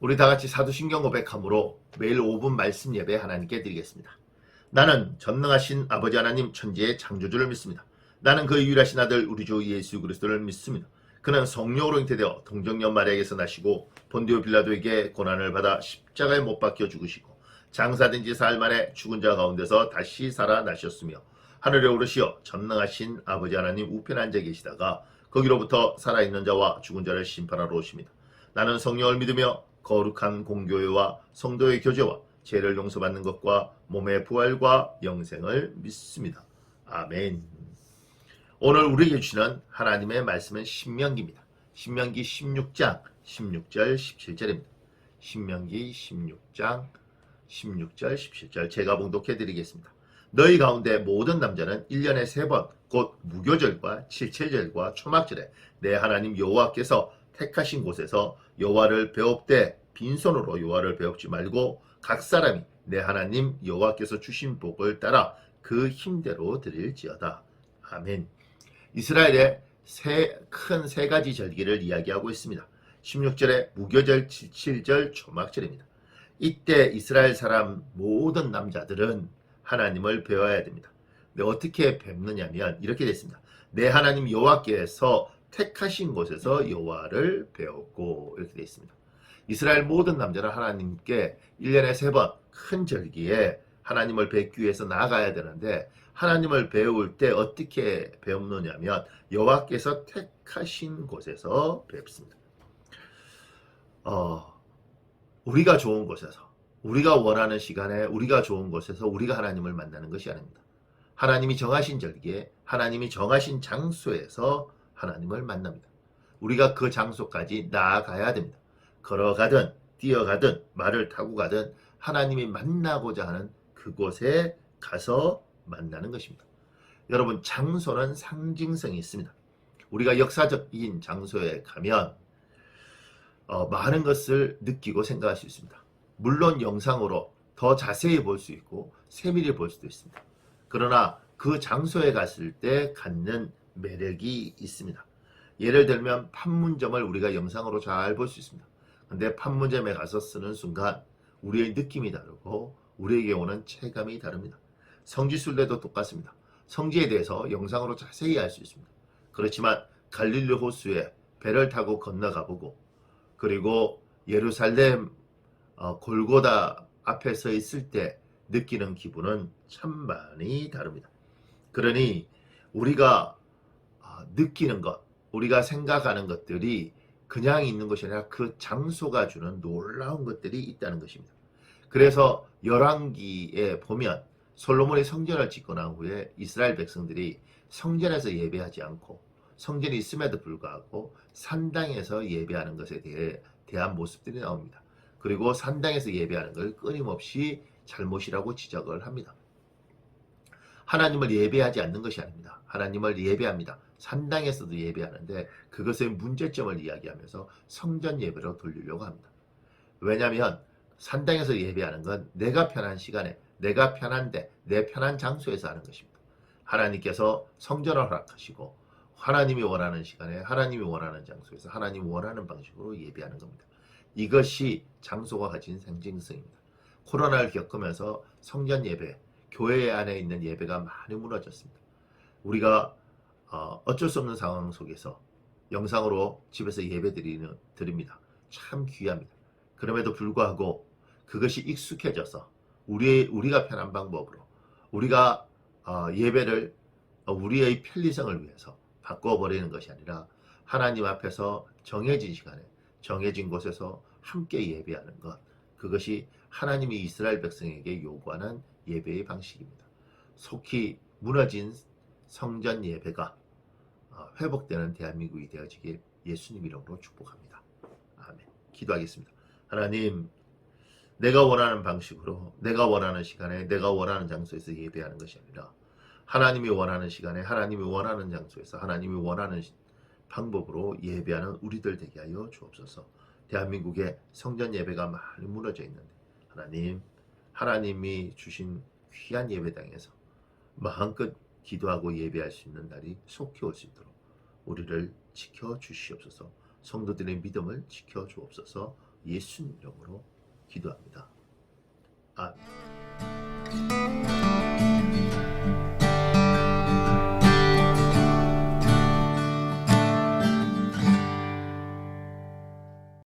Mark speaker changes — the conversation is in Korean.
Speaker 1: 우리 다 같이 사도신경 고백함으로 매일 5분 말씀 예배 하나님께 드리겠습니다. 나는 전능하신 아버지 하나님 천지의 창조주를 믿습니다. 나는 그 유일하신 아들 우리 주 예수 그리스도를 믿습니다. 그는 성령으로 잉태되어 동정녀 마리아에게서 나시고 본디오 빌라도에게 고난을 받아 십자가에 못 박혀 죽으시고 장사된 지 사흘 만에 죽은 자 가운데서 다시 살아나셨으며 하늘에 오르시어 전능하신 아버지 하나님 우편에 앉아 계시다가 거기로부터 살아있는 자와 죽은 자를 심판하러 오십니다. 나는 성령을 믿으며 거룩한 공교회와 성도의 교제와 죄를 용서받는 것과 몸의 부활과 영생을 믿습니다. 아멘. 오늘 우리에게 주시는 하나님의 말씀은 신명기입니다. 신명기 16장 16절 17절입니다. 신명기 16장 16절 17절 제가 봉독해 드리겠습니다. 너희 가운데 모든 남자는 1년에 세 번 곧 무교절과 칠체절과 초막절에 내 하나님 여호와께서 택하신 곳에서 여호와를 배웁되 빈손으로 여호와를 배웁지 말고 각 사람이 내 하나님 여호와께서 주신 복을 따라 그 힘대로 드릴지어다. 아멘. 이스라엘의 큰 세 가지 절기를 이야기하고 있습니다. 16절에 무교절, 7절, 초막절입니다. 이때 이스라엘 사람 모든 남자들은 하나님을 배워야 됩니다. 근데 어떻게 뵙느냐면 이렇게 됐습니다. 내 하나님 여호와께서 택하신 곳에서 여호와를 배웠고 이렇게 되어 있습니다. 이스라엘 모든 남자는 하나님께 1년에 세 번 큰 절기에 하나님을 뵙기 위해서 나아가야 되는데 하나님을 배울 때 어떻게 배우느냐면 여호와께서 택하신 곳에서 뵙습니다. 어, 우리가 좋은 곳에서 우리가 원하는 시간에 우리가 좋은 곳에서 우리가 하나님을 만나는 것이 아닙니다. 하나님이 정하신 절기에 하나님이 정하신 장소에서 하나님을 만납니다. 우리가 그 장소까지 나아가야 됩니다. 걸어가든 뛰어가든 말을 타고 가든 하나님이 만나고자 하는 그곳에 가서 만나는 것입니다. 여러분 장소는 상징성이 있습니다. 우리가 역사적인 장소에 가면 어, 많은 것을 느끼고 생각할 수 있습니다. 물론 영상으로 더 자세히 볼 수 있고 세밀히 볼 수도 있습니다. 그러나 그 장소에 갔을 때 갖는 매력이 있습니다. 예를 들면 판문점을 우리가 영상으로 잘 볼 수 있습니다. 근데 판문점에 가서 쓰는 순간 우리의 느낌이 다르고 우리에게 오는 체감이 다릅니다. 성지 순례도 똑같습니다. 성지에 대해서 영상으로 자세히 알 수 있습니다. 그렇지만 갈릴리 호수에 배를 타고 건너가 보고 그리고 예루살렘 어, 골고다 앞에 서 있을 때 느끼는 기분은 참 많이 다릅니다. 그러니 우리가 어, 느끼는 것, 우리가 생각하는 것들이 그냥 있는 것이 아니라 그 장소가 주는 놀라운 것들이 있다는 것입니다. 그래서 열왕기에 보면 솔로몬이 성전을 짓고 난 후에 이스라엘 백성들이 성전에서 예배하지 않고 성전이 있음에도 불구하고 산당에서 예배하는 것에 대해 대한 모습들이 나옵니다. 그리고 산당에서 예배하는 걸 끊임없이 잘못이라고 지적을 합니다. 하나님을 예배하지 않는 것이 아닙니다. 하나님을 예배합니다. 산당에서도 예배하는데 그것의 문제점을 이야기하면서 성전 예배로 돌리려고 합니다. 왜냐하면 산당에서 예배하는 건 내가 편한 시간에 내가 편한데 내 편한 장소에서 하는 것입니다. 하나님께서 성전을 허락하시고 하나님이 원하는 시간에 하나님이 원하는 장소에서 하나님이 원하는 방식으로 예배하는 겁니다. 이것이 장소가 가진 상징성입니다. 코로나를 겪으면서 성전 예배, 교회 안에 있는 예배가 많이 무너졌습니다. 우리가 어, 어쩔 수 없는 상황 속에서 영상으로 집에서 예배 드리는 드립니다. 참 귀합니다. 그럼에도 불구하고 그것이 익숙해져서 우리 우리가 편한 방법으로 우리가 어, 예배를 어, 우리의 편리성을 위해서 바꿔버리는 것이 아니라 하나님 앞에서 정해진 시간에 정해진 곳에서 함께 예배하는 것 그것이 하나님이 이스라엘 백성에게 요구하는 예배의 방식입니다. 속히 무너진 성전 예배가 어, 회복되는 대한민국이 되어지길 예수님 이름으로 축복합니다. 아멘. 기도하겠습니다. 하나님, 내가 원하는 방식으로, 내가 원하는 시간에, 내가 원하는 장소에서 예배하는 것이 아니라 하나님이 원하는 시간에, 하나님이 원하는 장소에서, 하나님이 원하는 방법으로 예배하는 우리들 되게 하여 주옵소서. 대한민국에 성전 예배가 많이 무너져 있는데 하나님, 하나님이 주신 귀한 예배당에서 마음껏 기도하고 예배할 수 있는 날이 속히 올 수 있도록 우리를 지켜 주시옵소서. 성도들의 믿음을 지켜 주옵소서. 예수님 이름으로 기도합니다. 아멘.